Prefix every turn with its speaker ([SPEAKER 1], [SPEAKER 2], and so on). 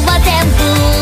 [SPEAKER 1] とは全部